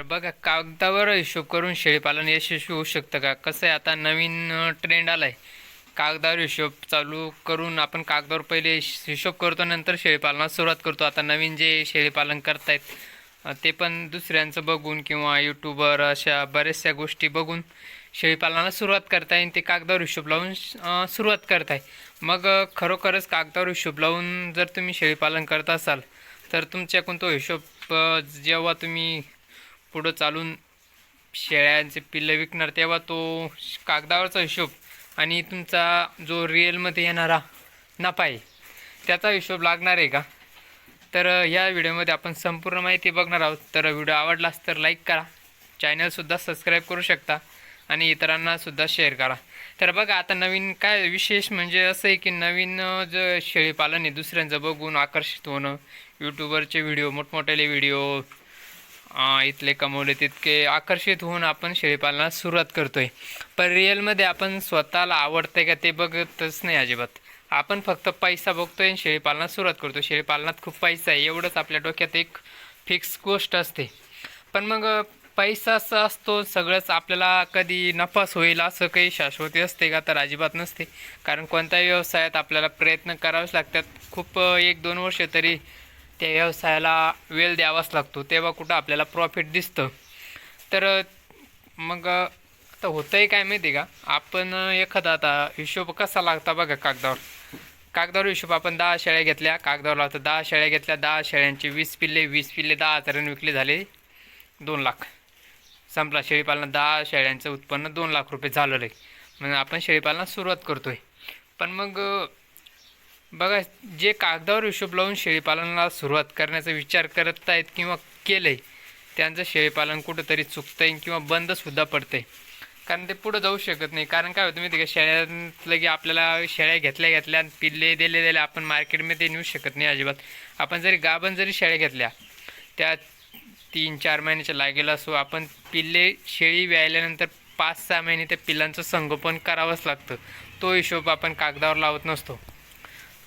तर बघा कागदावर हिशोब करून शेळीपालन यशस्वी होऊ शकतं का? कसं आहे आता नवीन ट्रेंड आलाय. कागदावर हिशोब चालू करून आपण कागदावर पहिले हिशोब करतो नंतर शेळीपालनास सुरुवात करतो. आता नवीन जे शेळीपालन करतायत ते पण दुसऱ्यांचं बघून किंवा यूट्यूबर अशा बऱ्याचशा गोष्टी बघून शेळीपालनाला सुरुवात करताय आणि ते कागदावर हिशोब लावून सुरुवात करताय. मग खरोखरच कागदावर हिशोब लावून जर तुम्ही शेळीपालन करत असाल तर तुमच्याकडून तो हिशोब जेव्हा तुम्ही पुढं चालून शेळ्यांचे पिल्लं विकणार तेव्हा तो कागदावरचा हिशोब आणि तुमचा जो रिअलमध्ये येणारा नफा आहे त्याचा हिशोब लागणार आहे का? तर ह्या या व्हिडिओमध्ये आपण संपूर्ण माहिती बघणार आहोत. तर व्हिडिओ आवडलास तर लाईक करा चॅनलसुद्धा सबस्क्राईब करू शकता आणि इतरांनासुद्धा शेअर करा. तर बघा आता नवीन काय विशेष म्हणजे असं आहे की नवीन जे शेळीपालन आहे दुसऱ्यांचं बघून आकर्षित होणं यूट्यूबरचे व्हिडिओ मोठमोठ्याले व्हिडिओ इथले कमवले तितके आकर्षित होऊन आपण शेळीपालनास सुरुवात करतोय. पण रिअलमध्ये आपण स्वतःला आवडतंय का ते बघतच नाही अजिबात. आपण फक्त पैसा बघतोय आणि शेळीपालनात सुरुवात करतो शेळीपालनात खूप पैसा आहे. एवढंच आपल्या डोक्यात एक फिक्स गोष्ट असते. पण मग पैसाच पैसा असतो सगळंच आपल्याला कधी नफाच होईल असं काही शाश्वती असते का? तर अजिबात नसते. कारण कोणत्याही व्यवसायात आपल्याला प्रयत्न करावेच लागतात. खूप एक दोन वर्ष तरी त्या व्यवसायाला वेळ द्यावाच लागतो तेव्हा कुठं आपल्याला प्रॉफिट दिसतं. तर मग आता होतंही काय माहिती आहे का? आपण एखादा आता हिशोब कसा लागता बघा कागदावर. कागदावर हिशोब आपण दहा शेळ्या घेतल्या कागदावर लावतो दहा शेळ्या घेतल्या दहा शेळ्यांचे वीस पिल्ले वीस पिल्ले दहा हजारांनी विकले झाले दोन लाख. संपला शेळीपालन दहा शेळ्यांचं उत्पन्न दोन लाख रुपये झालेलं आहे. म्हणजे आपण शेळीपालनात सुरुवात करतोय. पण मग बघा जे कागदावर हिशोब लावून शेळीपालनाला सुरुवात करण्याचा विचार करत आहेत किंवा केलंय त्यांचं शेळीपालन कुठंतरी चुकतं आहे किंवा बंदसुद्धा आहे कारण ते पुढं जाऊ शकत नाही. कारण काय होतं माहिती का शेळ्यातलं की आपल्याला शेळ्या घेतल्या घेतल्या आणि पिल्ले दिले दिले आपण मार्केटमध्ये नेऊ शकत नाही अजिबात. आपण जरी गाभण जरी शेळ्या घेतल्या त्या तीन चार महिन्याच्या लागेल असो आपण पिल्ले शेळी व्यायल्यानंतर पाच सहा महिने त्या पिल्लांचं संगोपन करावंच लागतं. तो हिशोब आपण कागदावर लावत नसतो.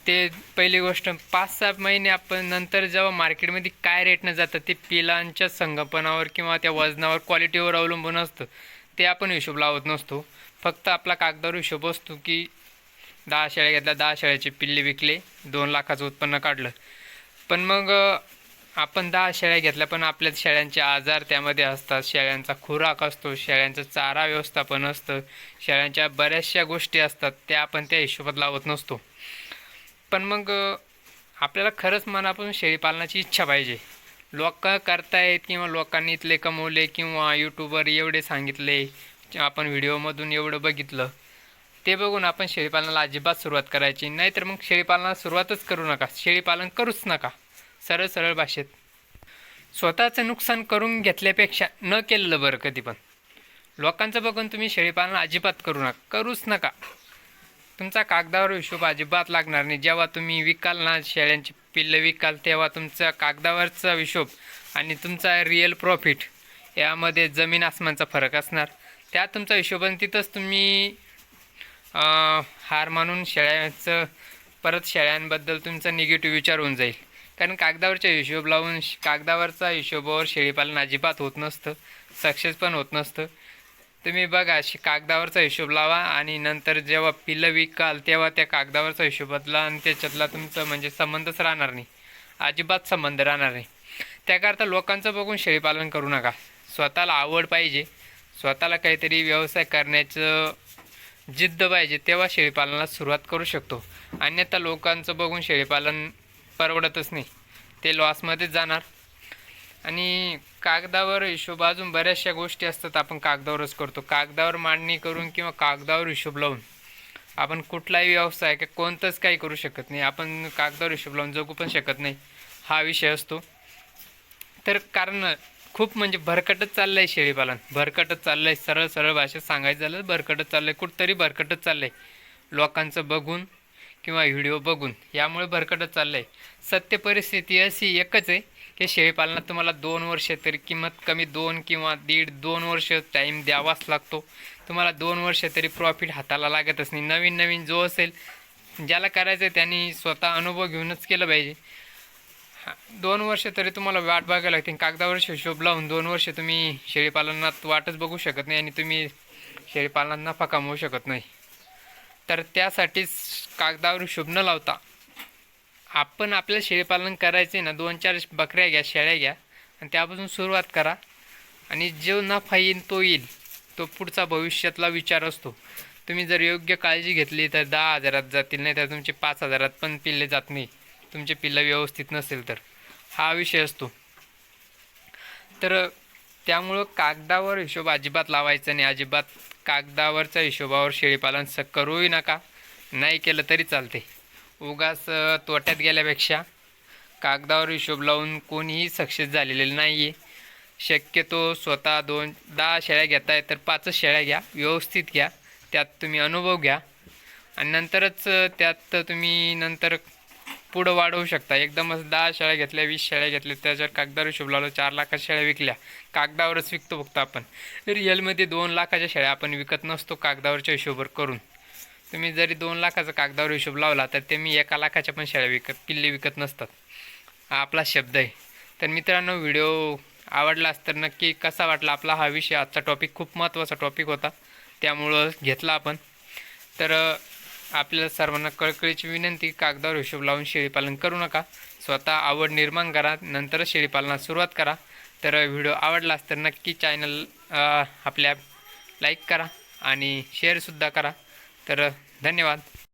ते पहिली गोष्ट पाच सहा महिने आपण नंतर जेव्हा मार्केटमध्ये काय रेटनं जातं ते पिलांच्या संगोपनावर किंवा त्या वजनावर क्वालिटीवर अवलंबून असतं. ते आपण हिशोब लावत नसतो. फक्त आपला कागदावर हिशोब असतो की दहा शेळ्या घेतल्या दहा शेळ्याचे पिल्ले विकले दोन लाखाचं उत्पन्न काढलं. पण मग आपण दहा शेळ्या घेतल्या पण आपल्या शेळ्यांचे आजार त्यामध्ये असतात. शेळ्यांचा खुराक असतो शेळ्यांचं चारा व्यवस्थापन असतं शेळ्यांच्या बऱ्याचशा गोष्टी असतात त्या आपण त्या हिशोबात लावत नसतो. पण मग आपल्याला खरंच मनापासून शेळीपालनाची इच्छा पाहिजे. लोक करतायत किंवा लोकांनी इथले कमवले किंवा यूट्यूबवर एवढे सांगितले आपण व्हिडिओमधून एवढं बघितलं ते बघून आपण शेळीपालनाला अजिबात सुरुवात करायची. नाहीतर मग शेळीपालनाला सुरुवातच करू नका. शेळीपालन करूच नका. सरळ सरळ भाषेत. स्वतःचं नुकसान करून घेतल्यापेक्षा न केलेलं बरं कधी पण. लोकांचं बघून तुम्ही शेळीपालन अजिबात करू नका. करूच नका. तुमचा कागदावर हिशोब अजिबात लागणार नाही. जेव्हा तुम्ही विकाल ना शेळ्यांची पिल्लं विकाल तेव्हा तुमचा कागदावरचा हिशोब आणि तुमचा रिअल प्रॉफिट यामध्ये जमीन आसमानचा फरक असणार. त्या तुमचा हिशोब आणि तिथंच तुम्ही हार मानून शेळ्यांचं परत शेळ्यांबद्दल तुमचा निगेटिव्ह विचार होऊन जाईल. कारण कागदावरचा हिशोब लावून कागदावरचा हिशोबावर शेळीपालन अजिबात होत नसतं. सक्सेस पण होत नसतं. तुम्ही बघा शे- कागदावरचा हिशोब लावा आणि नंतर जेव्हा पिलं विकाल तेव्हा त्या कागदावरचा हिशोबातला आणि त्याच्यातला तुमचं म्हणजे संबंधच राहणार नाही. अजिबात संबंध राहणार नाही. त्याकरता लोकांचं बघून शेळीपालन करू नका. स्वतःला आवड पाहिजे. स्वतःला काहीतरी व्यवसाय करण्याचं जिद्द पाहिजे तेव्हा शेळीपालनाला सुरुवात करू शकतो. अन्यथा लोकांचं बघून शेळीपालन परवडतच नाही. ते लॉसमध्येच जाणार. आणि कागदावर हिशोब अजून बऱ्याचशा गोष्टी असतात आपण कागदावरच करतो. कागदावर मांडणी करून किंवा कागदावर हिशोब लावून आपण कुठलाही व्यवसाय का कोणतंच काही करू शकत नाही. आपण कागदावर हिशोब लावून जगू पण शकत नाही. हा विषय असतो. तर कारण खूप म्हणजे भरकटच चाललं आहे शेळीपालन. भरकटच चाललं आहे सरळ सरळ भाषेत सांगायचं झालं तर भरकटच चाललं आहे कुठंतरी भरकटच चाललं आहे लोकांचं बघून किंवा व्हिडिओ बघून यामुळे भरकटच चाललं आहे सत्य परिस्थिती अशी एकच आहे. की शेळीपालनात तुम्हाला दोन वर्ष तरी किंमत कमी दोन किंवा दीड दोन वर्ष टाईम द्यावाच लागतो. तुम्हाला दोन वर्ष तरी प्रॉफिट हाताला लागतच नाही. नवीन नवीन जो असेल ज्याला करायचं आहे त्यांनी स्वतः अनुभव घेऊनच केलं पाहिजे. हा, दोन वर्ष तरी तुम्हाला वाट बघायला लागते. कागदावर हिशोब लावून दोन वर्ष तुम्ही शेळीपालनात वाटच बघू शकत नाही आणि तुम्ही शेळीपालनात नफा कमवू शकत नाही. तर त्यासाठीच कागदावर हिशोब न लावता आपण आपलं शेळीपालन करायचे ना दोन चार बकऱ्या घ्या शेळ्या घ्या आणि त्यापासून सुरुवात करा. आणि जो नफा येईल तो येईल. तो पुढचा भविष्यातला विचार असतो. तुम्ही जर योग्य काळजी घेतली तर दहा हजारात जातील नाही तर तुमचे पाच हजारात पण पिल्ले जात नाही. तुमचे पिल्लं व्यवस्थित नसेल तर. हा विषय असतो. तर त्यामुळं कागदावर हिशोब अजिबात लावायचा नाही. अजिबात कागदावरच्या हिशोबावर शेळीपालन स करूही नका. नाही केलं तरी चालते उगाच तोट्यात गेल्यापेक्षा कागदावर हिशोब लावून कोणीही सक्सेस झालेले नाही आहे शक्यतो स्वतः दोन दहा शेळ्या घेताय तर पाचच शेळ्या घ्या व्यवस्थित घ्या त्यात तुम्ही अनुभव घ्या. आणि नंतरच त्यात तुम्ही नंतर पुढं वाढवू शकता. एकदमच दहा शेळ्या घेतल्या वीस शेळ्या घेतल्या त्याच्यावर कागदावर हिशोब लावला चार लाखाच्या शेळ्या विकल्या. कागदावरच विकतो फक्त आपण. रिअलमध्ये दोन लाखाच्या शेळ्या आपण विकत नसतो कागदावरच्या हिशोबर करून. तुम्ही जरी दोन लाखाचा कागदावर हिशोब लावला तर ते मी एका लाखाच्या पण शेळ्या विकत पिल्ले विकत नसतात. हा आपला शब्द आहे. तर मित्रांनो व्हिडिओ आवडलाच तर नक्की कसा वाटला आपला हा विषय? आजचा टॉपिक खूप महत्त्वाचा टॉपिक होता. त्यामुळं घेतला आपण. तर आपल्याला सर्वांना कळकळीची विनंती कागदावर हिशोब लावून शेळीपालन करू नका. स्वतः आवड निर्माण करा नंतरच शेळीपालनात सुरुवात करा. तर व्हिडिओ आवडला तर नक्की चॅनल आपल्या लाईक करा आणि शेअरसुद्धा करा. तर धन्यवाद.